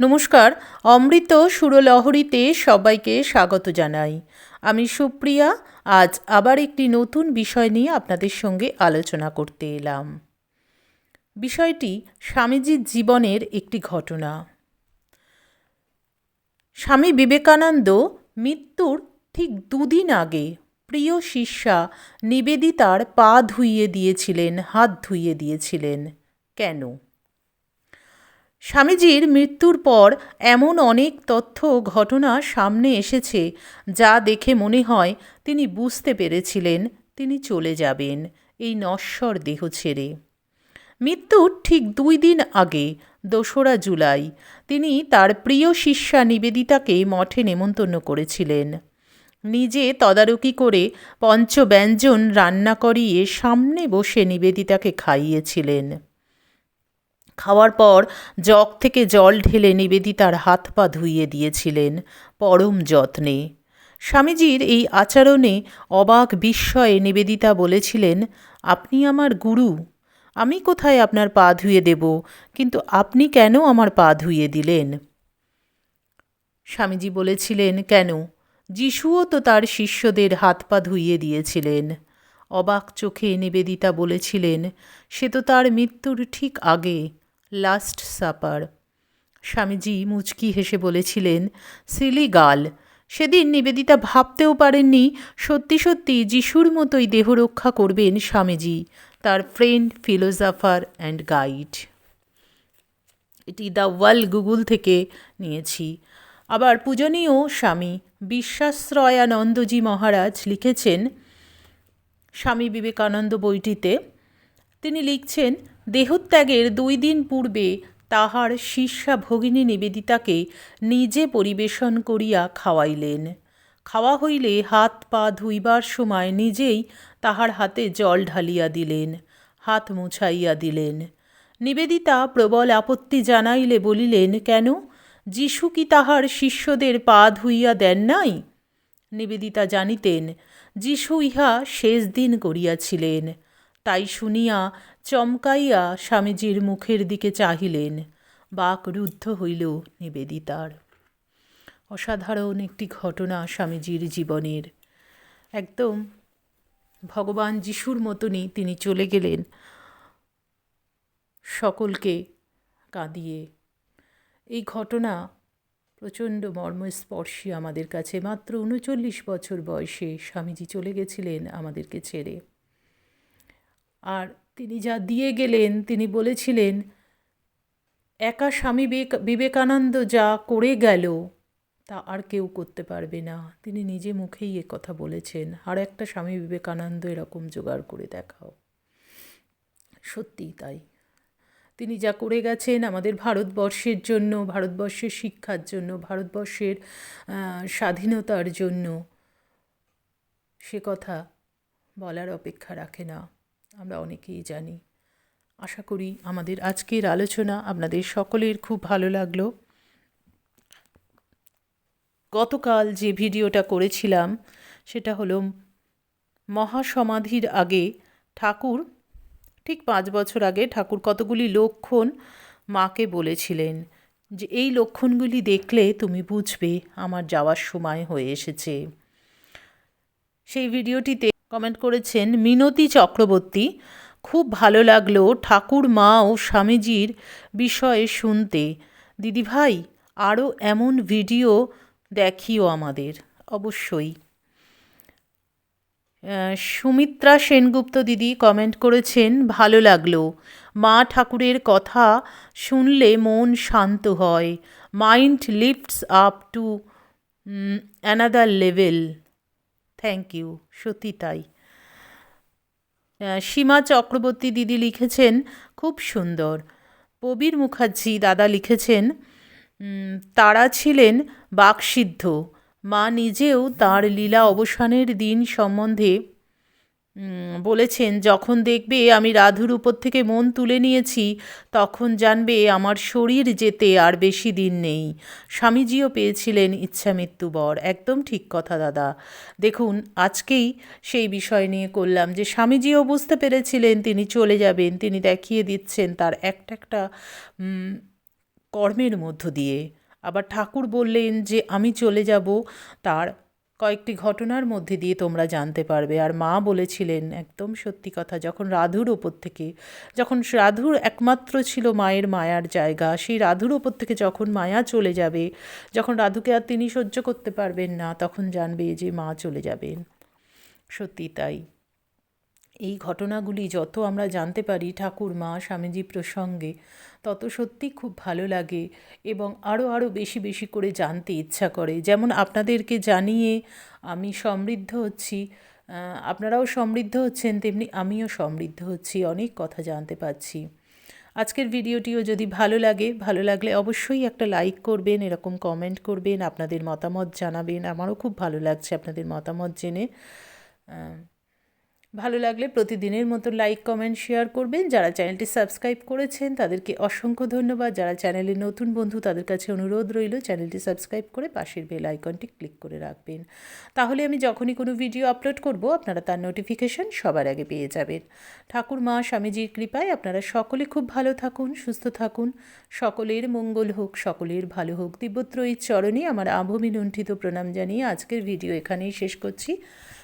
নমস্কার, অমৃত সুরলহরীতে সবাইকে স্বাগত জানাই। আমি সুপ্রিয়া, আজ আবার একটি নতুন বিষয় নিয়ে আপনাদের সঙ্গে আলোচনা করতে এলাম। বিষয়টি স্বামীজির জীবনের একটি ঘটনা। স্বামী বিবেকানন্দ মৃত্যুর ঠিক দুদিন আগে প্রিয় শিষ্যা নিবেদিতার পা ধুইয়ে দিয়েছিলেন, হাত ধুইয়ে দিয়েছিলেন। কেন? স্বামীজির মৃত্যুর পর এমন অনেক তথ্য ঘটনা সামনে এসেছে, যা দেখে মনে হয় তিনি বুঝতে পেরেছিলেন তিনি চলে যাবেন, এই নশ্বর দেহ ছেড়ে। মৃত্যুর ঠিক দুই দিন আগে, দোসরা জুলাই, তিনি তার প্রিয় শিষ্যা নিবেদিতাকে মঠে নেমন্তন্ন করেছিলেন। নিজে তদারকি করে পঞ্চব্যঞ্জন রান্না করিয়ে সামনে বসে নিবেদিতাকে খাইয়েছিলেন। খাওয়ার পর জগ থেকে জল ঢেলে নিবেদিতার হাত পা ধুইয়ে দিয়েছিলেন পরম যত্নে। স্বামীজির এই আচরণে অবাক বিস্ময়ে নিবেদিতা বলেছিলেন, আপনি আমার গুরু, আমি কোথায় আপনার পা ধুয়ে দেব, কিন্তু আপনি কেন আমার পা ধুয়ে দিলেন? স্বামীজি বলেছিলেন, কেন? যিশুও তো তার শিষ্যদের হাত পা ধুইয়ে দিয়েছিলেন। অবাক চোখে নিবেদিতা বলেছিলেন, সে তো তার মৃত্যুর ঠিক আগে লাস্ট সাপার। স্বামীজি মুচকি হেসে বলেছিলেন, সিলি গাল, সেদিন নিবেদিতা ভাবতেও পারেননি সত্যি সত্যি যিশুর মতোই দেহ রক্ষা করবেন স্বামীজি, তার ফ্রেন্ড ফিলোজাফার অ্যান্ড গাইড এটি দ্য ওয়ার্ল্ড গুগল থেকে নিয়েছি। আবার পূজনীয় স্বামী বিশ্বাশ্রয়ানন্দজি মহারাজ লিখেছেন, স্বামী বিবেকানন্দ বইটিতে তিনি লিখছেন, দেহত্যাগের দুই দিন পূর্বে তাহার শিষ্যা ভগিনী নিবেদিতাকে নিজে পরিবেশন করিয়া খাওয়াইলেন। খাওয়া হইলে হাত পা ধুইবার সময় নিজেই তাহার হাতে জল ঢালিয়া দিলেন, হাত মুছাইয়া দিলেন। নিবেদিতা প্রবল আপত্তি জানাইলে বলিলেন, কেন? যিশু কি তাহার শিষ্যদের পা ধুইয়া দেন নাই? নিবেদিতা জানিতেন, যিশু ইহা শেষ দিন করিয়াছিলেন। তাই শুনিয়া চমকাইয়া স্বামীজির মুখের দিকে চাহিলেন। বাক রুদ্ধ হইল নিবেদিতার। অসাধারণ একটি ঘটনা স্বামীজির জীবনের। একদম ভগবান যিশুর মতনই তিনি চলে গেলেন। সকলকে কাঁদিয়ে। এই ঘটনা প্রচণ্ড মর্মস্পর্শী আমাদের কাছে। মাত্র উনচল্লিশ বছর বয়সে স্বামীজি চলে গেছিলেন আমাদেরকে ছেড়ে। আর তিনি যা দিয়ে গেলেন, তিনি বলেছিলেন, একা স্বামী বিবেকানন্দ যা করে গেল, তা আর কেউ করতে পারবে না। তিনি নিজে মুখেই এ কথা বলেছেন, আর একটা স্বামী বিবেকানন্দ এরকম জোগাড় করে দেখাও। সত্যিই তাই। তিনি যা করে গেছেন আমাদের ভারতবর্ষের জন্য, ভারতবর্ষের শিক্ষার জন্য, ভারতবর্ষের স্বাধীনতার জন্য, সে কথা বলার অপেক্ষা রাখে না। আমরা অনেকেই জানি। আশা করি আমাদের আজকের আলোচনা আপনাদের সকলের খুব ভালো লাগল। গতকাল যে ভিডিওটা করেছিলাম, সেটা হলো মহাসমাধির আগে ঠাকুর, ঠিক পাঁচ বছর আগে ঠাকুর কতগুলি লক্ষণ মাকে বলেছিলেন, যে এই লক্ষণগুলি দেখলে তুমি বুঝবে আমার যাওয়ার সময় হয়ে এসেছে। সেই ভিডিওটিতে কমেন্ট করেছেন মিনতি চক্রবর্তী, খুব ভালো লাগল ঠাকুর মা ও স্বামীজির বিষয়ে শুনতে। দিদিভাই আরও এমন ভিডিও দেখিও আমাদের, অবশ্যই। সুমিত্রা সেনগুপ্ত দিদি কমেন্ট করেছেন, ভালো লাগল। মা ঠাকুরের কথা শুনলে মন শান্ত হয়। Mind lifts up to another level thank you সত্যি তাই। সীমা চক্রবর্তী দিদি লিখেছেন, খুব সুন্দর। প্রবীর মুখার্জি দাদা লিখেছেন তারা ছিলেন বাকসিদ্ধ। মা নিজেও তার লীলা অবসানের দিন সম্বন্ধে বলেছেন, যখন দেখবে আমি রাধুর উপর থেকে মন তুলে নিয়েছি, তখন জানবে আমার শরীর যেতে আর বেশি দিন নেই। স্বামীজিও পেয়েছিলেন ইচ্ছা মৃত্যু বর। একদম ঠিক কথা, দাদা। দেখুন, আজকেই সেই বিষয় নিয়ে করলাম যে, স্বামীজিও বুঝতে পেরেছিলেন, তিনি চলে যাবেন, তিনি দেখিয়ে দিচ্ছেন তার একটা একটা কর্মের মধ্য দিয়ে। আবার ঠাকুর বললেন যে, আমি চলে যাব তার কয়েকটি ঘটনার মধ্যে দিয়ে তোমরা জানতে পারবে। আর মা বলেছিলেন একদম সত্যি কথা, যখন রাধুর ওপর থেকে, যখন রাধুর একমাত্র ছিল মায়ের মায়ার জায়গা, সেই রাধুর ওপর থেকে যখন মায়া চলে যাবে, যখন রাধুকে আর তিনি সহ্য করতে পারবেন না, তখন জানবে যে মা চলে যাবেন। সত্যি তাই। এই ঘটনাগুলি যত আমরা জানতে পারি ঠাকুর, মা স্বামীজি প্রসঙ্গে, তত সত্যি খুব ভালো লাগে এবং আরও আরও বেশি বেশি করে জানতে ইচ্ছা করে। যেমন আপনাদেরকে জানিয়ে আমি সমৃদ্ধ হচ্ছি আপনারাও সমৃদ্ধ হচ্ছেন, তেমনি আমিও সমৃদ্ধ হচ্ছি, অনেক কথা জানতে পারছি। আজকের ভিডিওটিও যদি ভালো লাগে, ভালো লাগলে অবশ্যই একটা লাইক করবেন, এরকম কমেন্ট করবেন, আপনাদের মতামত জানাবেন। আমারও খুব ভালো লাগছে আপনাদের মতামত জেনে। ভালো লাগলে প্রতিদিনের মতো লাইক কমেন্ট শেয়ার করবেন। যারা চ্যানেলটি সাবস্ক্রাইব করেছেন, তাদেরকে অসংখ্য ধন্যবাদ। যারা চ্যানেলে নতুন বন্ধু, তাদের কাছে অনুরোধ রইল চ্যানেলটি সাবস্ক্রাইব করে পাশের বেল আইকনটি ক্লিক করে রাখবেন। তাহলে আমি যখনই কোনো ভিডিও আপলোড করব, আপনারা তার নোটিফিকেশন সবার আগে পেয়ে যাবেন। ঠাকুর মা, স্বামীজির কৃপায় আপনারা সকলে খুব ভালো থাকুন, সুস্থ থাকুন। সকলের মঙ্গল হোক, সকলের ভালো হোক। দিব্যত্রয়ীর চরণে আমার আভূমি লুণ্ঠিত প্রণাম জানিয়ে আজকের ভিডিও এখানেই শেষ করছি।